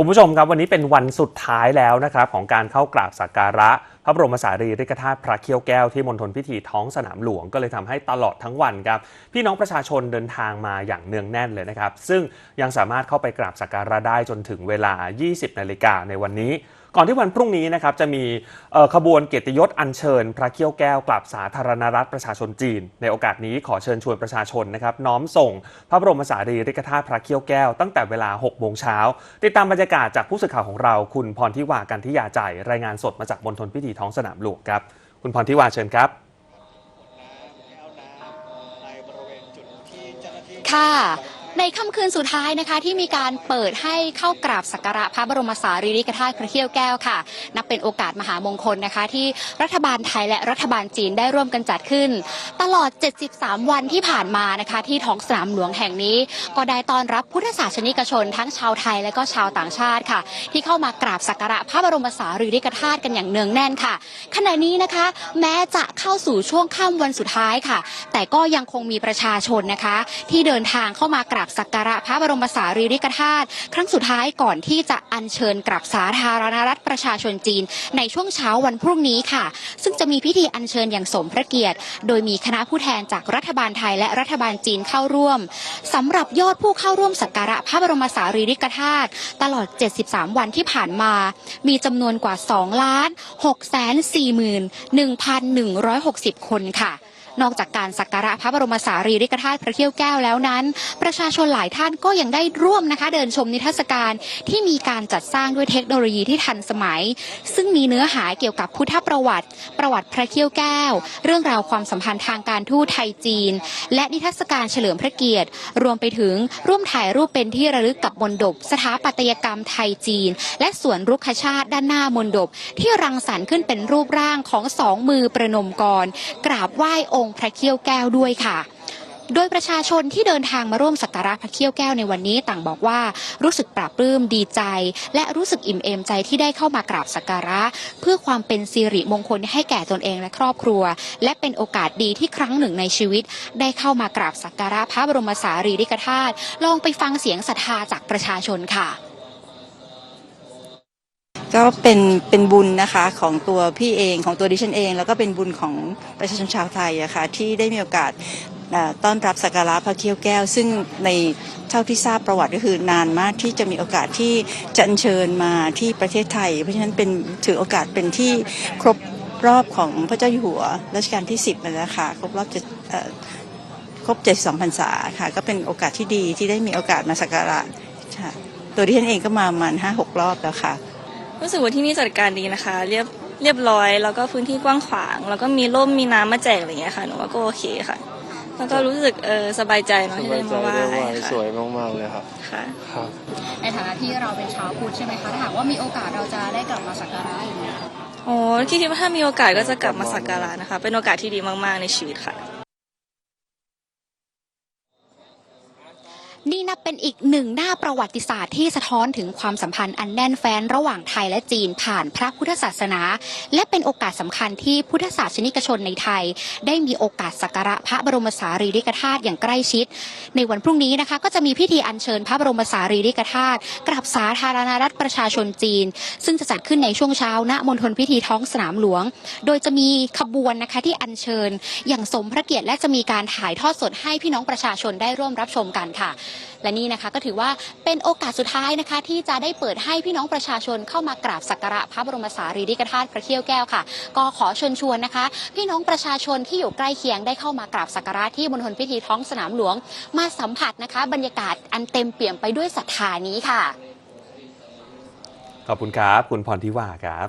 คุณผู้ชมครับวันนี้เป็นวันสุดท้ายแล้วนะครับของการเข้ากราบสักการะ พระบรมสารีริกธาตุพระเขี้ยวแก้วที่มณฑลพิธีท้องสนามหลวงก็เลยทำให้ตลอดทั้งวันครับพี่น้องประชาชนเดินทางมาอย่างเนืองแน่นเลยนะครับ ซึ่งยังสามารถเข้าไปกราบสักการะได้จนถึงเวลา 20 นาฬิกาในวันนี้ก่อนที่วันพรุ่งนี้นะครับจะมีขบวนเกียรติยศอัญเชิญ พระเขี้ยวแก้วกลับสาธารณรัฐประชาชนจีน ในโอกาสนี้ขอเชิญชวนประชาชนนะครับน้อมส่งพระบรมสารีริกธาตุพระเขี้ยวแก้วตั้งแต่เวลา6โมงเช้าติดตามบรรยากาศจากผู้สื่อข่าวของเรา คุณพรทิวากันทิยาใจรายงานสดมาจากมณฑลพิธีท้องสนามหลวงครับ คุณพรทิวาเชิญครับค่ะ ในค่ำคืนสุดท้ายนะคะ ที่มีการเปิดให้เข้ากราบสักการะพระบรมสารีริกธาตุพระเขี้ยวแก้วค่ะ นับเป็นโอกาสมหามงคลนะคะ ที่รัฐบาลไทยและรัฐบาลจีนได้ร่วมกันจัดขึ้น ตลอด 73 วันที่ผ่านมานะคะ ที่ท้องสนามหลวงแห่งนี้ ก็ได้ต้อนรับพุทธศาสนิกชน ทั้งชาวไทยและก็ชาวต่างชาติค่ะ ที่เข้ามากราบสักการะพระบรมสารีริกธาตุกันอย่างเนืองแน่นค่ะ ขณะนี้นะคะ แม้จะเข้าสู่ช่วงค่ำวันสุดท้ายค่ะ แต่ก็ยังคงมีประชาชนนะคะ ที่เดินทางเข้ามากราบสักการะพระบรมสารีริกธาตุครั้งสุดท้ายก่อนที่จะอัญเชิญกลับสาธารณรัฐประชาชนจีน ในช่วงเช้าวันพรุ่งนี้ค่ะ ซึ่งจะมีพิธีอัญเชิญอย่างสมพระเกียรติ โดยมีคณะผู้แทนจากรัฐบาลไทยและรัฐบาลจีนเข้าร่วมสำหรับยอดผู้เข้าร่วมสักการะพระบรมสารีริกธาตุตลอด 73 วันที่ผ่านมา มีจำนวนกว่า2ล้าน6แสน4หมื่น1,160 คนค่ะ นอกจากการสักการะพระบรมสารีริกธาตุพระเขี้ยวแก้วแล้วนั้น ประชาชนหลายท่านก็ยังได้ร่วมนะคะ เดินชมนิทรรศการที่มีการจัดสร้างด้วยเทคโนโลยีที่ทันสมัย ซึ่งมีเนื้อหาเกี่ยวกับพุทธประวัติ ประวัติพระเขี้ยวแก้ว เรื่องราวความสัมพันธ์ทางการทูตไทยจีน และนิทรรศการเฉลิมพระเกียรติ รวมไปถึงร่วมถ่ายรูปเป็นที่ระลึกกับบนดบสถาปัตยกรรมไทยจีน และสวนรุกขชาติด้านหน้ามนดบที่รังสรรค์ขึ้นเป็นรูปร่างของสองมือประนมกรกราบไหว้องค์พระเขี้ยวแก้วด้วยค่ะ โดยประชาชนที่เดินทางมาร่วมสักการะพระเขี้ยวแก้วในวันนี้ต่างบอกว่ารู้สึกปลาบปลื้มดีใจ และรู้สึกอิ่มเอมใจที่ได้เข้ามากราบสักการะ เพื่อความเป็นสิริมงคลให้แก่ตนเองและครอบครัว และเป็นโอกาสดีที่ครั้งหนึ่งในชีวิต ได้เข้ามากราบสักการะพระบรมสารีริกธาตุลองไปฟังเสียงศรัทธาจากประชาชนค่ะ ก็เป็นเป็นบุญนะคะของตัวพี่เองของตัวดิฉันเอง แล้วก็เป็นบุญของประชาชนชาวไทยอะค่ะที่ได้มีโอกาสต้อนรับสักการะพระเขี้ยวแก้ว ซึ่งในเท่าที่ทราบประวัติก็คือนานมากที่จะมีโอกาสที่จะเชิญมาที่ประเทศไทย เพราะฉะนั้นเป็นถือโอกาสเป็นที่ครบรอบของพระเจ้าอยู่หัวรัชกาลที่ 10นะคะครบรอบจะเอ่อครบ72พรรษาค่ะ ก็เป็นโอกาสที่ดีที่ได้มีโอกาสมาสักการะค่ะตัวดิฉันเองก็มาประมาณห้าหกรอบแล้วค่ะ รู้สึกว่าที่นี่จัดการดีนะคะ เรียบเรียบร้อยแล้วก็พื้นที่กว้างขวาง แล้วก็มีร่มมีน้ำมาแจกอะไรอย่างเงี้ยค่ะหนูว่าก็โอเคค่ะ แล้วก็รู้สึกเออสบายใจเนาะสที่บาได้ยใจมาไหว้ได้ไหว้สค่ะวยมากๆเลยครับ ค่ะ ครับ ในฐานะที่เราเป็นชาวพุทธใช่ไหมคะถ้าหากว่ามีโอกาสเราจะได้กลับมาสักการะอย่างนี้ย โอ้คิดว่าถ้ามีโอกาสก็จะกลับมาสักการะนะคะ เป็นโอกาสที่ดีมากๆในชีวิตค่ะ นี่นับเป็นอีกหนึ่งหน้าประวัติศาสตร์ที่สะท้อนถึงความสัมพันธ์อันแน่นแฟ้นระหว่างไทยและจีนผ่านพระพุทธศาสนา และเป็นโอกาสสำคัญที่พุทธศาสนิกชนในไทย ได้มีโอกาสสักการะพระบรมสารีริกธาตุอย่างใกล้ชิด ในวันพรุ่งนี้นะคะ ก็จะมีพิธีอัญเชิญพระบรมสารีริกธาตุกลับสาธารณรัฐประชาชนจีน ซึ่งจะจัดขึ้นในช่วงเช้าณมณฑลพิธีท้องสนามหลวง โดยจะมีขบวนนะคะที่อัญเชิญ อย่างสมพระเกียรติและจะมีการถ่ายทอดสดให้พี่น้องประชาชนได้ร่วมรับชมกันค่ะและนี่นะคะก็ถือว่าเป็นโอกาสสุดท้ายนะคะ ที่จะได้เปิดให้พี่น้องประชาชนเข้ามากราบสักการะพระบรมสารีริกธาตุพระเขี้ยวแก้วค่ะ ก็ขอเชิญชวนนะคะ พี่น้องประชาชนที่อยู่ใกล้เคียงได้เข้ามากราบสักการะที่มณฑลพิธีท้องสนามหลวง มาสัมผัสนะคะ บรรยากาศอันเต็มเปี่ยมไปด้วยศรัทธานี้ค่ะ ขอบคุณครับ คุณพรทิวาครับ